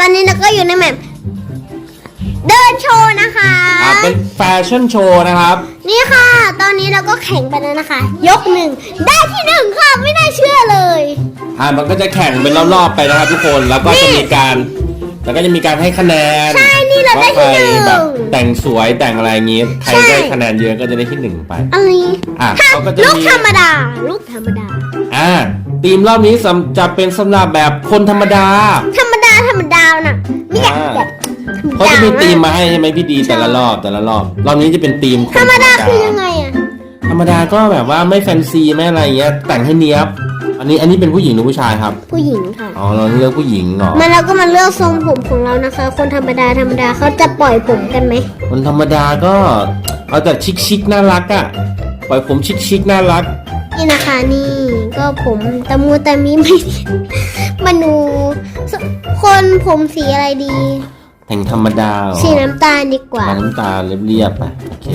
ตอนนี้เราก็อยู่ในแมปเดินโชว์นะคะ อ่าเป็นแฟชั่นโชว์นะครับ นี่ค่ะ ตอนนี้เราก็แข่งไปแล้วนะคะ ยกหนึ่งได้ที่หนึ่งค่ะไม่น่าเชื่อเลย อ่ามันก็จะแข่งเป็นรอบๆไปนะครับทุกคนแล้วก็จะมีการ แล้วก็จะมีการให้คะแนนใช่นี่เราได้ว่าใครที่หนึ่งแบบแต่งสวยแต่งอะไรอย่างงี้ใครใช่ได้คะแนนเยอะก็จะได้ที่หนึ่งไป อะไรอะถ้าเขาก็จะลูกมี ธรรมดา ลูกธรรมดา อ่าทีมรอบนี้สำจะเป็นสำหรับแบบคนธรรมดา ธรรมดาธรรมดาน่ะไม่อยากอ่าแบบเขาจะมีทีมมาให้ใช่ไหมพี่ดีแต่ละรอบแต่ละรอบรอบนี้จะเป็นทีมคนธรรมดาคือยังไงอะธรรมดาก็แบบว่าไม่แฟนซีไม่อะไรเงี้ยแต่งให้เนี้ยบอันนี้อันนี้เป็นผู้หญิงหรือผู้ชายครับ ผู้หญิงค่ะอ๋อเราเลือกผู้หญิงเหรอมันเราก็มาเลือกทรงผมของเรานะคะ คนธรรมดาธรรมดาเขาจะปล่อยผมกันไหมคนธรรมดาก็เอาแต่ชิคชิคๆน่ารักอะ่ะ ปล่อยผมชิคชิคๆน่ารัก นี่นะคะนี่ก็ผมตะมูตะมีไม่มาดูคนผมสีอะไรดี แต่งธรรมดาเหรอสีน้ำตาลดีกว่าเอาน้ำตาลเรียบๆไปโอเค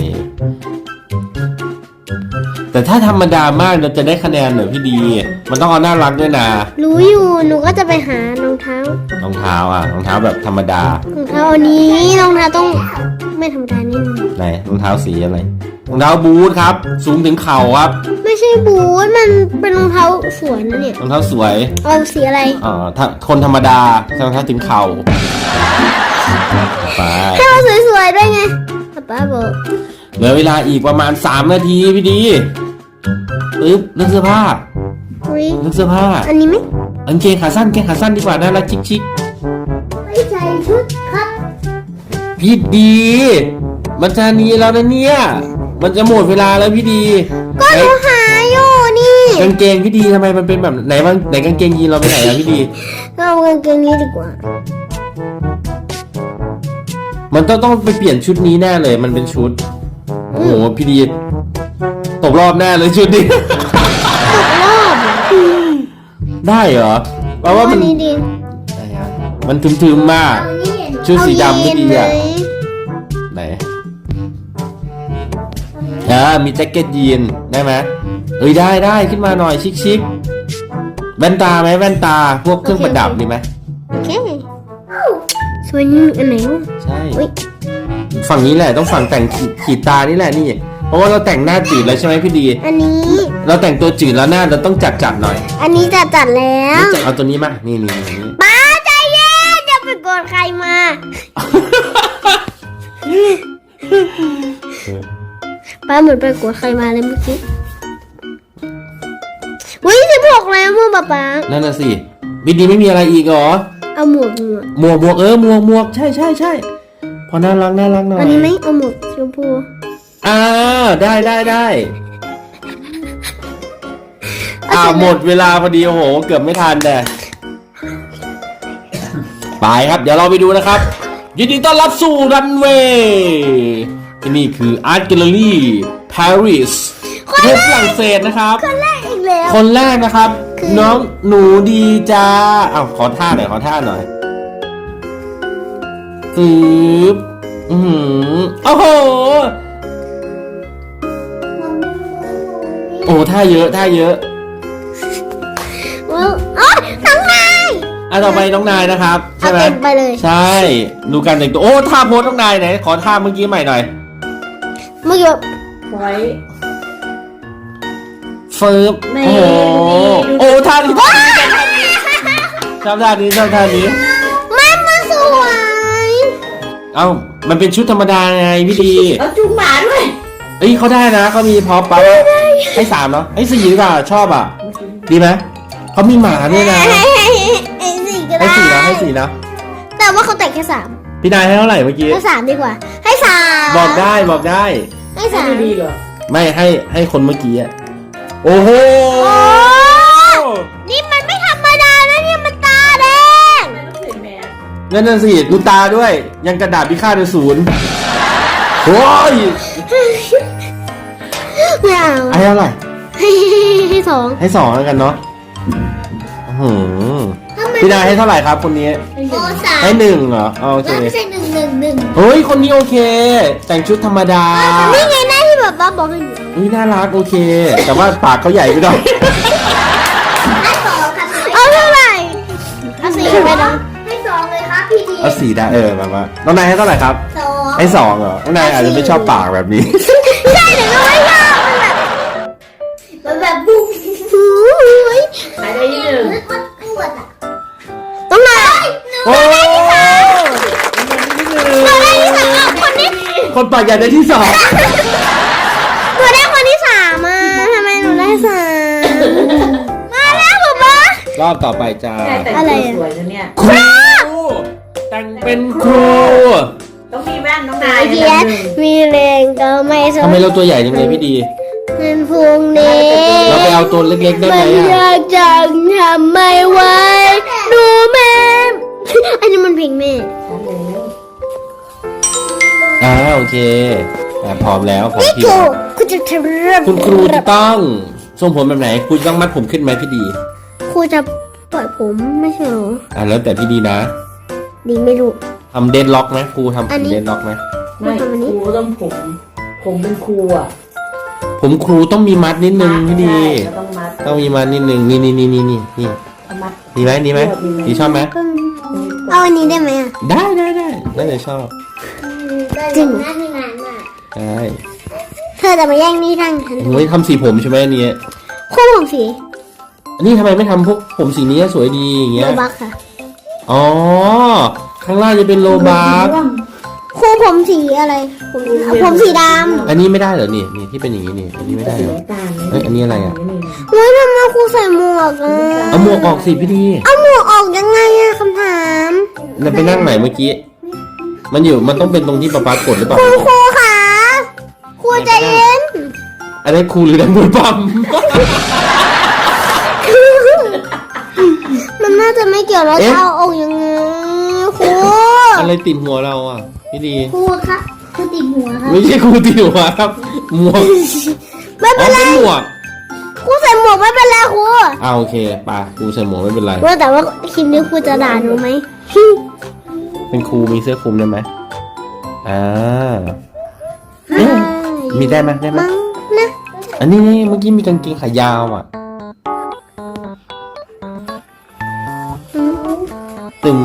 แต่ถ้าธรรมดามากเราจะได้คะแนนเหรอพี่ดี มันต้องเอาน่ารักด้วยนะ รู้อยู่หนูก็จะไปหารองเท้ารองเท้าอะรองเท้าแบบธรรมดารองเท้าอันนี้รองเท้าต้อง ไม่ธรรมดานิดนึงไหนรองเท้าสีอะไรรองเท้าบูทครับ สูงถึงเข่าครับไม่ใช่บูทมันเป็นรองเท้าสวยนะเนี่ยรองเท้าสวยเอาสีอะไรอ่าถ้าคนธรรมดาใส่รองเท้าถึงเข่าไปให้มันสวยๆด้วยไงป้าบอกเหลือเวลาอีกประมาณ 3 นาทีพี่ดีปึ๊บเลือกเสื้อผ้าอุ๊ยเลือกเสื้อผ้า อันนี้ไหมกางเกงขาสั้นกางเกงขาสั้นดีกว่าน่ารักชิคชิคไม่ใส่ชุดครับๆ พี่ดี มันจะนี้แล้วนะเนี่ย มันจะหมดเวลาแล้วพี่ดีก็หนูหาอยู่นี่กางเกงพี่ดีทำไมมันเป็นแบบไหนบ้างไหนกางเกงยีนเราไปไหนอะพี่ดี เอากางเกงนี้ดีกว่า มันต้องต้องไปเปลี่ยนชุดนี้แน่เลย มันเป็นชุด โอ้โหพี่ดีตกรอบแน่เลยชุดนี้ ตกรอบอะได้เหรอเพราะว่ามันอันนี้ดีอะไรอะมันทึมๆมาก ชุดสีดำไม่ดีอะเาเย็นไหม อ่ามีแจ็คเก็ตยีนได้ไหมเอ้ยได้ได้ขึ้นมาหน่อยชิคชิคๆแว่นตาไหมแว่นตาพวกเครื่องประดับดีไหมโอเคสวยนี่อันไหนวะใช่อุ๊ยฝั่งนี้แหละต้องฝั่งแต่งขีดขีดตานี่แหละนี่เพราะว่าเราแต่งหน้าจืดแล้วใช่ไหมพี่ดี อันนี้ เราแต่งตัวจืดแล้วหน้าเราต้องจัดจัดๆหน่อย อันนี้จะจัดแล้วนี่จัดเอาตัวนี้มานี่นี่นี่นี่ป้าใจเย็นจะไปโกดใครมา ป้าเหมือนไปโกดใครมาเลยเมื่อกี้วิสิบหกแล้วมือป้าป้านั่นน่ะสิพี่ดีไม่มีอะไรอีกเหรอ เอาหมวกหมวกหมวกหมวกเออหมวกหมวกใช่ใช่ใช่พอน่ารักน่ารักหน่อยอันนี้ไหมเอาหมวกชมพูอ่าได้ได้ได้อ่าหมดเวลาพอดีโอ้โห เกือบไม่ทันแต่ไปครับ เดี๋ยวเราไปดูนะครับ ยินดีต้อนรับสู่รันเวย์ ที่นี่คือ Art Gallery Paris ประเทศฝรั่งเศสนะครับ คนแรกอีกแล้ว คนแรกนะครับ คือ น้องหนูดีจ้าอ้าวขอท่าหน่อยขอท่าหน่อยฟืบอือหือโอ้โห โอ้ท่าเยอะท่าเยอะว้าวอ๋อทั้งนาย อะต่อไปน้องนายนะครับ ใช่ไหมเอาเต็มไปเลย ใช่ ดูการแต่งตัว โอ้ท่าโพสน้องนายไหนขอท่าเมื่อกี้ใหม่หน่อย เมื่อกี้แบบไว้ฟืบนี่โอ้โหนี่โอ้ท่านี้ท่านี้ชอบท่านี้ชอบท่านี้ มันมาสวย เอ้า มันเป็นชุดธรรมดาไงพี่ดีแล้วจุงหมาด้วย เอ้ยเขาได้นะเขามีพร็อพปั๊บให้สามเนาะให้สี่ดีกว่าชอบอะ ดีไหมเขามีหมาด้วยนะให้ให้ให้สี่ก็ให้ได้สี่นะให้สี่นะแต่ว่าเขาแต่งแค่สามพี่นายให้เท่าไหร่เมื่อกี้ให้สามดีกว่า ให้สาม บอกได้บอกได้ ให้สามให้ดีๆเหรอไม่ให้ให้คนเมื่อกี้อะโอ้โหโอ้นี่มันไม่ธรรมดานะเนี่ยมันตาแดง ไม่ต้องใส่แมสนั่นน่ะสิดูตาด้วย ยังกระดาษพิฆาตในศูนย์โอ้ยไม่เอาให้เท่าไหร่ให้ให้สองให้สองแล้วกันเนาะอื้อหือ พี่นายให้เท่าไหร่ครับคนนี้โอ้สามให้หนึ่งเหรอโอเคไม่ใช่หนึ่งหนึ่งหนึ่งเฮ้ย คนนี้โอเค แต่งชุดธรรมดานี่ไงหน้าที่แบบบ้าบอกให้หนูอุ้ยน่ารักโอเค แต่ว่าปากเขาใหญ่ไปหน่อย ให้สองค่ะเอาเท่าไหร่เอาสี่ไปน้องให้สองเลยพี่ดีเอาสีได้เออมามาน้องนายให้เท่าไหร่ครับ สองให้สองเหรอ น้องนายอาจจะไม่ชอบปากแบบนี้ ใช่หรือก็ไม่ช คนปากใหญ่ได้ที่สองตัวได้คนที่สามอะทำไมหนูได้สามมาแล้วป๊าป๊ารอบต่อไปจ้าแต่แต่งอะไรตัวอะสวยนะเนี่ย ครูแต่งเป็นครูต้องมีแว่นน้องนายเย็ดมีแรงก็ไม่สทำไมเราตัวใหญ่จังเลยพี่ดีเงินพรุ่งนี้เราไปเอาตัวเล็กๆได้ไหมมันอะยากจังทำไม่ไหวดูแม่ อันนี้มันเพลงแม่อ่า โอเคอ่าพร้อมแล้วผมนี่พี่ ถูกคุณจะทำเรื่องคุณครูจะต้องทรงผมแบบไหนครูจะต้องมัดผมขึ้นไหมพี่ดี ครูจะปล่อยผมไม่ใช่เหรออ่าแล้วแต่พี่ดีนะดีไม่รู้ ทำเดนล็อกไหมครูทำผอันมนี้ เดนล็อกไหมไม่ครูต้องผม ผมเป็นครูอะผมครูต้องมีมัดนิดนึงพี่ดี ใช่ก็ต้องมัดต้องมีมัดนิดนึงนี่นี่นี่นี่นี่นี่เอามัด ดีไหมดีไหมดีชอบไหมเอาอันนี้ได้ไหมอะได้ได้ได้น่าจะชอบ จริงได้เธอจะมาแย่งนี่ทั้งฉันโอ้ยทำสีผมใช่ไหมอันนี้คู่ผมสีอันนี้ทำไมไม่ทำพวกผมสีนี้สวยดีอย่างโลเงี้ยบักค่ะ อ๋อ ข้างล่างจะเป็นโลบาร์คู่ผมสีอะไร ผมผมสีดอันนี้ไม่ได้เหรอนี่นี่ที่เป็นอย่างนี้นี่ อันนี้ไม่ได้เหรอตาลเอ้ยอันนี้อะไรอะำเฮ้ยทำไมครูใส่หมวกอะเอาหมวกออกสิพี่ดี เอาหมวกออกยังไงอะคำถามเราไปนั่งไหนเมื่อกี้ มันอยู่มันต้องเป็นตรงที่ป๊าป๊ากดหรือเปล่า คุณครูค่ะครูใจเย็นอันนี้ครูหรือนักมวยปั๊ม มันน่าจะไม่เกี่ยวแล้วเอ๊ะ จะเอาออกยังไงครูอะไรติดหัวเราอะพี่ดี ครูครับครูติดหัวครับไม่ใช่ครูติดหัวครับ หมวกไม่อ๋เป็อนไรเป็นหมวกครูใส่หมวกไม่เป็นไรครูอ่าโอเคไป่ะครูใส่หมวกไม่เป็นไร ว่าแต่ว่าคลิปนี้ครูจะด่าหนูไหม เป็นครูมีเสื้อคลุมได้ไหมอ่าเอ๊ะมีได้ไหมได้ไหมมั้งนะอันนี้เมื่อกี้มีกางเกงขายาวอะอืมตึม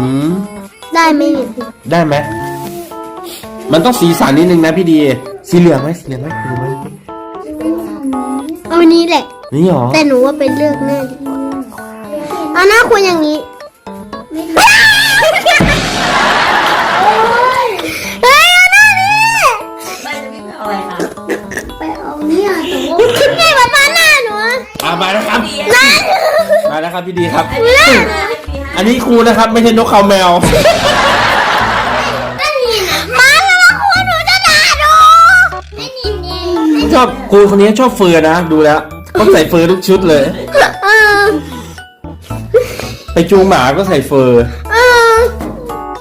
ได้ไหมเนี่ยได้ไหมมันต้องสีสันนิดนึงนะพี่ดี สีเหลืองไหมสีเหลืองไหมสีเหลืองไหมเอาอันนี้แหละ นี่หรอแต่หนูว่าเป็นเลือกแน่ดีกว่าเอาหน้าควรอย่างนี้เมาแล้วครับนั่นมาแล้วครับพี่ดีครับอันนี้ให้พี่ให้อันนี้ครูนะครับ ไม่ใช่นกเขาแมว มาแล้วว่าครูหนูจะด่าหนูไม่ยินดีชอบครูคนนี้ชอบเฟือนะ ดูแล้วต้องใส่เฟอร์ทุกชุดเลย เออไปจูงหมาก็ใส่เฟอร์ เออ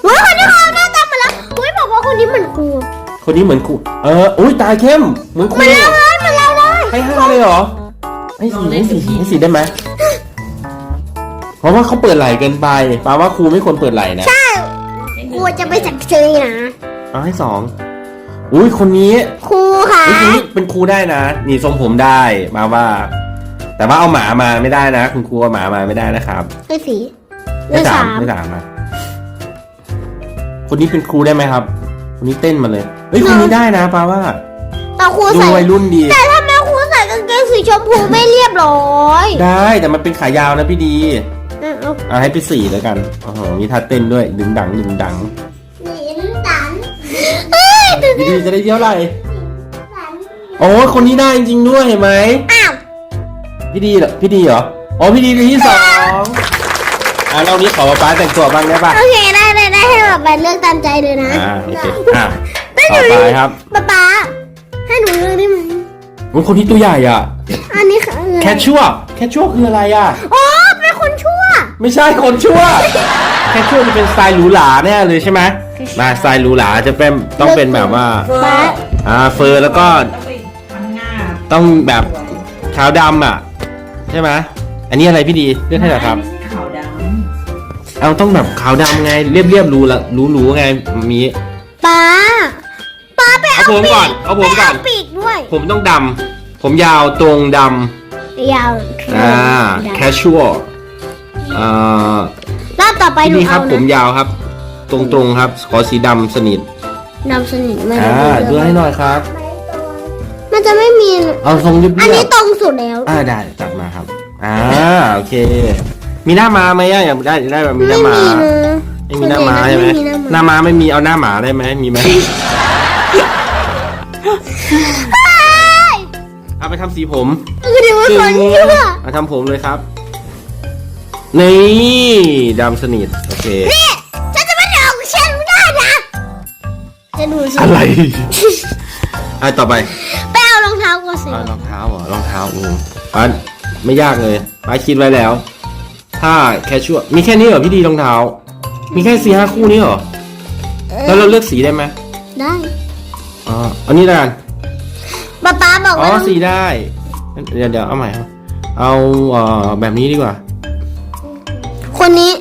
ว้าคนนี้เขาหน้าตามาแล้วอุ้ยบอกว่าคนนี้เหมือนครูคนนี้เหมือนครู เออ อุ้ยตาเข้ม เหมือนครูมันเล่าเลยมันเล่าได้ให้ห้าเลยเหรอ ให้สีให้สีให้สีได้ไหมเพราะว่าเขาเปิดไหลเกินไปแปลว่าครูไม่ควรเปิดไหลนะใช่ครูจะไปจัดเจยนะเอาให้สอง อุ้ยคนนี้ครูค่ะอุ๊ยคนนี้เป็นครูได้นะ นี่ทรงผมได้มาว่า แต่ว่าเอาหมามาไม่ได้นะ คุณครูเอาหมามาไม่ได้นะครับเลขสีเลไม่ขสาสามมไม่สามนะคนนี้เป็นครูได้ไหมครับ คนนี้เต้นมาเลย เฮ้ยคนนี้ได้นะปาว่าแต่ครูดูใส่วัยรุ่นดี แต่ทำไมครูใส่กางเกงสีชมพูไม่เรียบร้อยได้แต่มันเป็นขายาวนะพี่ดีอะเอาเอาให้ไปสี่แล้วกันโอ้โหมีท่าเต้นด้วยดึงดังดึงดังหนีนตันเฮ้ยพี่ดีจะได้เท่าไหร่โอ้ยคนนี้ได้จริงๆด้วยเห็นไหมอ้าวพี่ดีเหรอพี่ดีเหรออ๋อพี่ดีเป็นที่สองอะเรานี้ขอป้าแต่งตัวบ้างได้ปะโอเคได้ได้ได้ให้แบบไปเลือกตามใจเลยนะอ่าโอเคอะได้หต่นูอไปครับป๊าป๊าให้หนูเลือกได้ไหม โอ้ยคนที่ตัวใหญ่อะ อันนี้ค่ะแคชชัวแคชชัวคืออะไรอะ โอ้เป็นคนชั่ว ไม่ใช่คนชั่ว แคชชัวจะเป็นสไตล์หรูหราแน่เลยใช่ไหมมาสไตล์หรูหราจะเป็นต้องเป็นแบบว่าเฟอป๊าร์อ่าเฟอร์แล้วก็ต้องไปทำงานต้องแบบขาวดำอะ ใช่ไหมอันนี้อะไรพี่ดีเลือกให้หน่อยครับไม่ใช่ขาวดเอาต้องแบบขาวดำไงเรียบเรียบๆรูละรูรูไงมีป๊าป๊าไปเอาเอาผมก่อนเอาผมก่อนไปเอาปีกด้วย ผมต้องดำ ผมยาวตรงดำยาวอ่าแคชชัวอ่า รอบต่อไปพี่หนูดีครัเอาบผมนะยาวครับ ตรงๆครับ ขอสีดำสนิทดำสนิทไม่อ่าได้ดูให้หน่อยครับ มันจะไม่มี เอาทรงเรียบๆอันนี้ตรงสุดแล้วอ่าได้จัดมาครับ อ่าโอเค มีหน้าม้าไหมอะอยากได้ได้แบบมีหไม่น้าม้ามีนะไม่มีหน้าม้าใช่ไหมส่วนญ่นะหน้าม้าไม่มีเอาหน้าหมาได้ไหมมีไหม เอาไปทำสีผมคือเดี๋ยวว่าคนเชื่อเอาทำผมเลยครับ นี่ดำสนิทโอเค นี่ฉันจะไม่เอาของฉันไม่ได้นะจะดูสิอะไรอะต่อไปไปเอารองเท้ากูสิอะรองเท้าเหรอรองเท้าอืมป้าไม่ยากเลยป้าคิดไว้แล้ว ถ้าแค่ชั่วมีแค่นี้เหรอพี่ดีรองเท้า มีแค่สี่ห้าคู่นี้เหรอแล้วเราเลือกสีได้ไหมได้อ๋ออันนี้ละกัน ป๊าป๊าบอกอ๋อว่าสีได้เดี๋ยวเดี๋ยวเอาใหม่ครับเอาเอ่อแบบนี้ดีกว่า คนนี้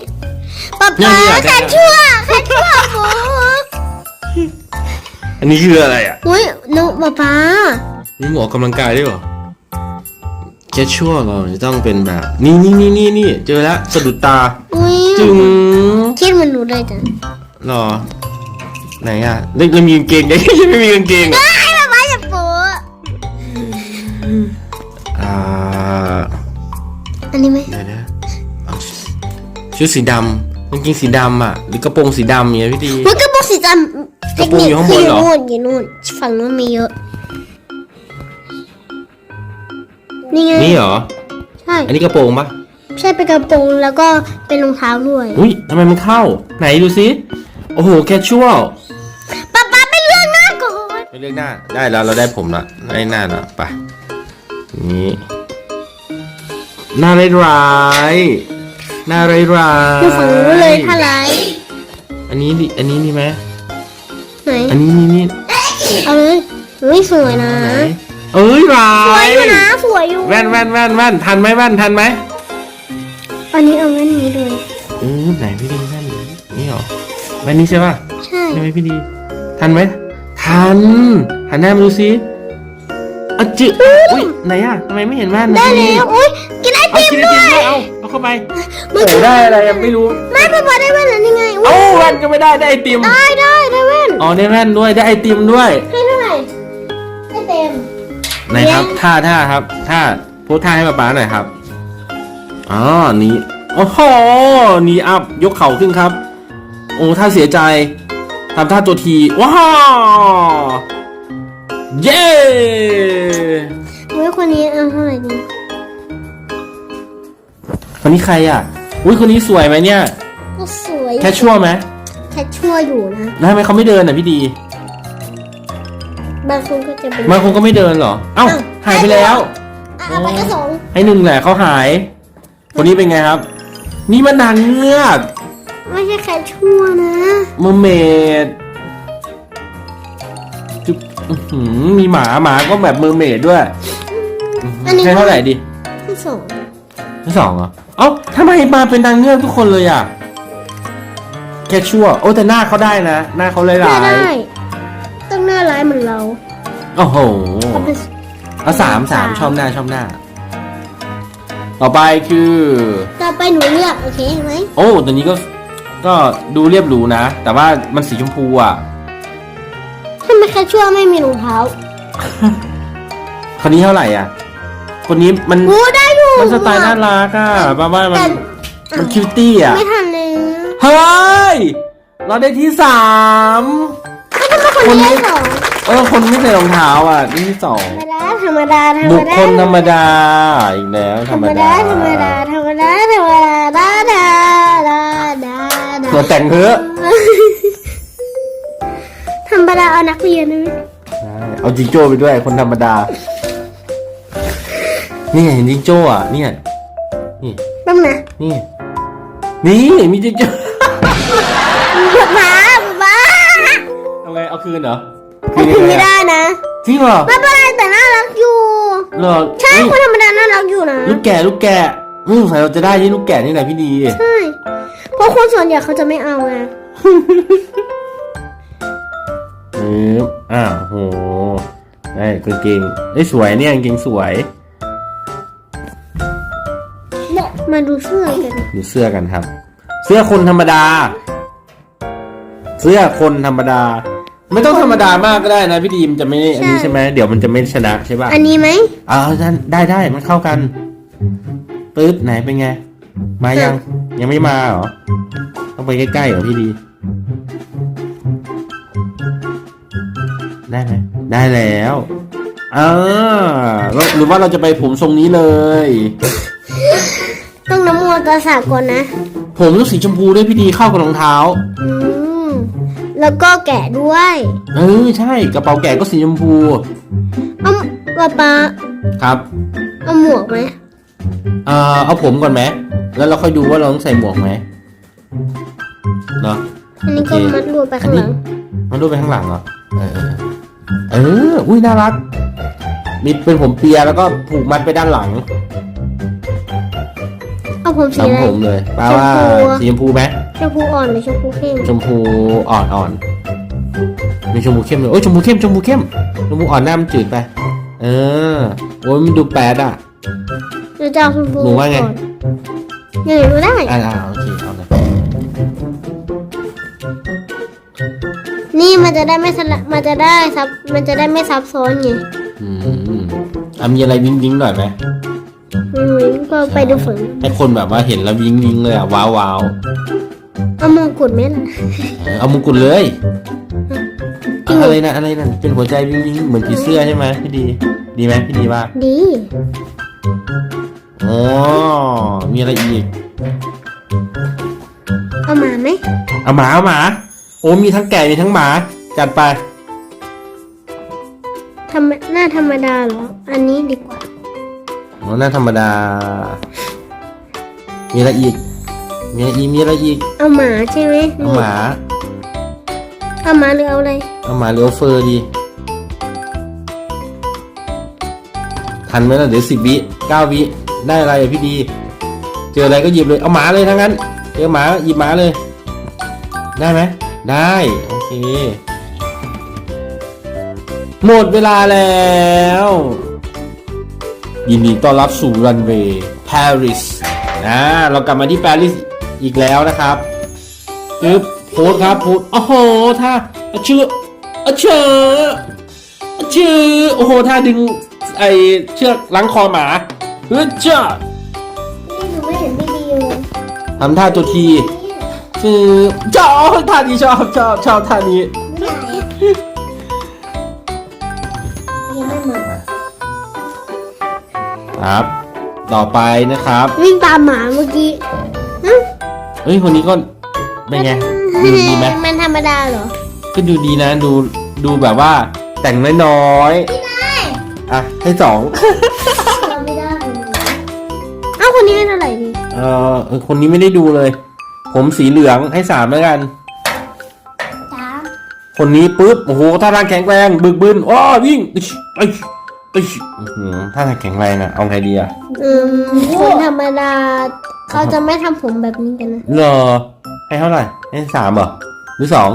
ป๊าเนี่ป๊ายเนี่ยแค่ชั่วแค่ชั่วหมูอันนี้คืออะไรอะอุ้ยหนูป๊าป๊ามีหมวกกำลังกายด้วยเหรอแค่ชั่วเราจะต้องเป็นแบบ นี่นี่นี่นี่นี่เจอแล้วสะดุดตา อุ้ยจึงคิดเหมันหนูเลยจ้ะหรอ ไหนอะเล็กเรามีกางเกงได้ยังไม่มีกางเกงอะไอ้ป๊าป๊าจะ อันนี้ไหมเดี๋ยวนะเอาชุดสีดำกางเกงสีดำอะ หรือกระโปรงสีดำเนี่ยพี่ดี มันกระโปรงสีดำกระโปรงอยู่ข้างบนเหรอนู่นอยู่นู่นฝั่งนู้นมีเยอะ นี่ไงนี่เหรอ ใช่ อันนี้กระโปรงปะใช่เป็นกระโปรงแล้วก็เป็นรองเท้าด้วยอุ้ยทำไมมันเข้า ไหนดูสิโอ้โหแคชชวลป๊าป๊าไปเลือกหน้าก่อนไปเลือกหน้าได้แล้วเราได้ผมละได้หน้าละไปนี่ห น้าร้ายร้ายๆหน้าร้ายร้ายอยู่ฝั่งนู้นเลยถ้าไรอันนี้ดิอันนี้นี่ไหมไหนอันนี้นี่นี่เอาเลยเฮ้ยสวยนะ ไหนเอ้ยร้าสวยยอยู่นะสวยอยู่แว่นแว่นแว่นแว่นทันไหมแว่นทันไหมอันนี้เอาแว่นนี้เลยเออไหนพี่ดีแว่นนี่เหรอแว่นนี้ใช่ป่ะใช่ใช่ไหมพี่ดี ทันไหมทันหันหน้ามาดูสิ อะจิอุ้ยไหนอะทำไมไม่เห็นแว่นนะได้พี่แล้วอุ้ยกินไอเอาติมกินไอด้วติมยด้วยเอาเอาเข้าไปมันโอ้ได้อะไรอะไม่รู้ไม่ป๊าป๊าได้แว่นแล้วนี่ไงอุ้เอ้ายแว่นก็ไม่ได้ได้ไอติมได้ได้ได้แว่นอ๋อได้แว่นด้วยได้ไอติมด้วย ให้เท่าไหร่ให้เต็ม ไหนครับท่าท่าครับท่าโพสท่าให้ป๊าป๊าหน่อยครับอ๋อนี่โอ้โหนี่อัพยกเข่าขึ้นครับ โอ้ท่าเสียใจทำท่าตัวทีว้าว เย้อุ้ยคนนี้เอาเท่าไหร่ดีคนนี้ใครอะ อุ้ยคนนี้สวยไหมเนี่ย ก็สวยแค่ชั่วไหมแค่ชั่วอยู่นะแล้วทำไมเขาไม่เดินอะพี่ดี บางคนก็จะเป็นบางคนก็ไม่เดินเหรอ เอ้าอ้าวหายไปแล้ว อะเอาไปก็สองให้หนึ่งแหละเขาหาย คนนี้เป็นไงครับ นี่มันนางเงือกไม่ใช่แค่ชั่วนะ เมอร์เมดจุ๊บ อื้อหือมีหมาหมาก็แบบเมอร์เมดด้วยอันนี้ ให้เท่าไหร่ดิที่สองที่สองเหรอเอ้าทำไมมาเป็นนางเงือกทุกคนเลยอะแค่ชั่วโอ้แต่หน้าเขาได้นะ หน้าเขาลายไม่ลายได้ต้องหน้าร้ายเหมือนเราโอ้โหเขาเป็นเอาสามสามชอบหน้าชอบหน้า ต่อไปคือ ต่อไปหนูเลือกโอเคไหมโอ้ตัวนี้ก็ก็ดูเรียบหรูนะ แต่ว่ามันสีชมพูอะ ทำไมแค่ชั่วไม่มีรองเท้าคนนี้เท่าไหร่อะ คนนี้มันโอ้ได้อยู่มันสไตล์น่ารักอะบ้าบ้ามันแต่มันคิวตี้อะไม่ทันเลยเฮ้ยเราได้ที่สามคนที่สองเออคนไม่ใส่รองเท้าอะนี่ที่สองธรรมดาธรรมดาธรรบุมคดาคลธรรมดาอีกแล้วธธรรรรมมดาดาธรรมดาธรรมดาธรรมดาดาดาดาดาดาตัวแต่งเถอ นักเรียนนะใช่เอาจิงโจ้ไปด้วยคนธรรมดา นี่ไงเห็นจิงโจ้อะเนี่ยนี่แป๊บนะนี่ นี่มีจิงโจ้ป๊าป๊าเอาไงเอาคืนเหรอเอาถึงไม่ได้นะจริงเหรอไม่เป็นไรแต่น่ารักอยู่เหรอใช่เฮ้ยคนธรรมดาน่ารักอยู่นะลูกแกะลูกแกะอืมสงสัยเราจะได้ที่ลูกแกะนี่แหละพี่ดีใช่เพราะคนส่วนใหญ่เขาจะไม่เอาไง เอออ้าวโหได้กางเกงได้ยสวยเนี่ยกางเกงสวยมาดูเสื้อกันดูเสื้อกันครับ เสื้อคนธรรมดา เสื้อคนธรรมดา ไม่ต้องธรรมดามากก็ได้นะพี่ดีมจะไม่อันนี้ใช่ไหมเดี๋ยวมันจะไม่ชนะใช่ป่ะอันนี้ไหมอ่าได้ได้มันเข้ากันปึ๊บไหนเป็นไง มายังยังไม่มาเหรอต้องไปใกล้ๆเหรอพี่ดี ได้ไหมได้แล้วอ่าแล้วหรือว่าเราจะไปผมทรงนี้เลย ต้องน้ำมัวตาสากก่อนนะ ผมต้องสีชมพูด้วยพี่ดีเข้ากับรองเท้า อืม แล้วก็แกะด้วย เออใช่กระเป๋าแกะก็สีชมพูเอาป๊าป๊าครับ เอาหมวกไหมเอ่อเอาผมก่อนไหมแล้วเราค่อยดูว่าเราต้องใส่หมวกไหมเนาะอันนี้ก็โอเคมัดรวมไปข้างหลัง มันดูไปข้างหลังเหรอเออ เออเออ อุ้ยน่ารัก มีเป็นผมเปียแล้วก็ผูกมัดไปด้านหลังเอาผมสีอะไร ทำผมเลยแปลว่าชมพูสีชมพูไหมชมพูอ่อนหรือชมพูเข้มชมพูอ่อนอ่อนมีชมพูเข้มเลยโอ้ยชมพูเข้มชมพูเข้มชมพูอ่อนหน้ามันจืดไป เออโอ้ยมันดูแปดอะ หรือจะเอาชมพูหนูว่าไง ก่อนยังไงก็ได้อ่าอ่าโอเค นี่มันจะได้ไม่สละมันจะได้ซับมันจะได้ไม่ซับซ้อนไงอืมอะมีอะไรวิ้งวิ้งหน่อยไหมอืมก็ไปดูฝนให้คนแบบว่าเห็นแล้ววิ้งวิ้งเลยอะว้าวว้าวเอามงกุฎไหมล่ะเออเอามงกุฎเลยจริงเหรออะไรนะอะไรนั่นเป็นหัวใจวิ้งวิ้งเหมือนผีเสื้อใช่ไหมพี่ดี ดีไหมพี่ดีว่าดีอ๋อมีอะไรอีก เอามาไหมเอาหมาเอาหมา โอ้มีทั้งแก่มีทั้งหมา จัดไปทำหน้าธรรมดาเหรอ อันนี้ดีกว่า อ๋อหน้าธรรมดา มีอะไรอีก มีอะไรอีกมีอะไรอีกเอาหมาใช่ไหมเอาหมา เอาหมาหรือเอาอะไร เอาหมาเลี้ยวเฟอร์ดี ทันไหมล่ะเดี๋ยวสิบวิเก้าวิ ได้อะไรอะพี่ดี เจออะไรก็หยิบเลย เอาหมาเลยทั้งนั้น เจอหมาหยิบหมาเลย ได้ไหม ได้ โอเค หมดเวลาแล้ว ยินดีต้อนรับสู่รันเวย์ปารีสนะ เรากลับมาที่ปารีสอีกแล้วนะครับปึ๊บโพสครับโพสโอ้โหท่าอะชื่ออะเชออะชื่อโอ้โหท่าดึงไอเชือกล้างคอหมาเฮ้ยจ้านี่หนูไม่เห็นพี่ดีเลยทำท่าตัวที คือจ้าท่านี้ชอบชอบชอบท่านี้ ไม่ไหนยังไม่มาครับ ต่อไปนะครับวิ่งตามหมาเมื่อกี้ฮะเฮ้ยคนนี้ก็เป็นไงดูดีไหมมันธรรมดาเหรอ ก็ดูดีนะดูดูแบบว่า แต่งน้อยๆอะให้สองเราไม่ได้เอ้าคนนี้ให้เท่าไหร่ดีเออเออคนนี้ไม่ได้ดูเลย ผมสีเหลืองให้สามแล้วกันจ้าคนนี้ปุ๊บโอ้โหท่าทางแข็งแรงบึกบึนอ้อวิ่งตึ๊ชเอ้ยตึ๊ชอื้อหือท่าทางแข็งแรงอะเอาไงดีอะอืมคนธรรมดาเขาจะไม่ทำผมแบบนี้กันนะเหรอให้เท่าไหร่ให้สามเหรอหรือสอง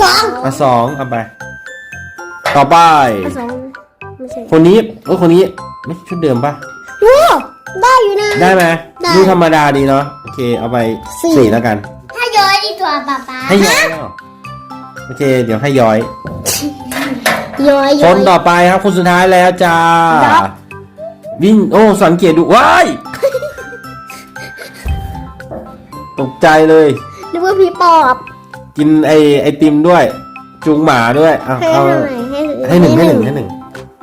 สองอะสองเอาไป ต่อไปสองไม่ใช่คนนี้โอ้ยคนนี้ไม่ชุดเดิมปะโอ้ ได้อยู่นะ ได้ไหมได้ ดูธรรมดาดีเนาะโอเคเอาไปสี่สี่แล้วกัน ถ้าย้อยดีกว่าป๊าป๊าให้ย้อยเหรอโอเค เดี๋ยวให้ย้อย ย้อยคย้อนย ต่อไปครับคนสุดท้ายแล้วจ้าครับ วิ่งโอ้สังเกตดูว้ายตกใจเลย นึกว่าพี่ปอบกินไอไอติมด้วยจูงหมาด้วยอะให้เอาเท่าไหร่ให้ให้หนึ่งให้หนึ่งให้หนึ่ง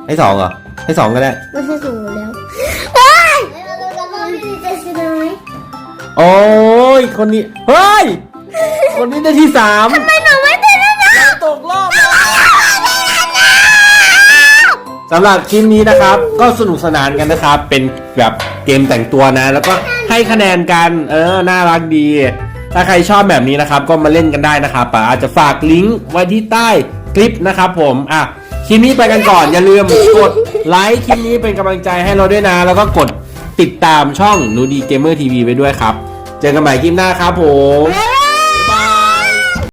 ให้สองเหรอให้สองก็ได้ ไม่ให้สูง โอ้ย คนนี้ เฮ้ย คนนี้ได้ที่สามทำไมหนูไม่ติดนะตกรอบแล้วสำหรับคลิปนี้นะครับ ก็สนุกสนานกันนะครับ เป็นแบบเกมแต่งตัวนะ แล้วก็ให้คะแนนกัน เออ น่ารักดี ถ้าใครชอบแบบนี้นะครับ ก็มาเล่นกันได้นะครับป๋าอาจจะฝากลิงก์ไว้ที่ใต้คลิปนะครับผมอะคลิปนี้ไปกันก่อนอย่าลืมกดไลค์คลิปนี้เป็นกำลังใจให้เราด้วยนะ แล้วก็กด ติดตามช่องนูดีเกมเมอร์ทีวีไปด้วยครับ เจอกันใหม่คลิปหน้าครับผม บ๊ายบาย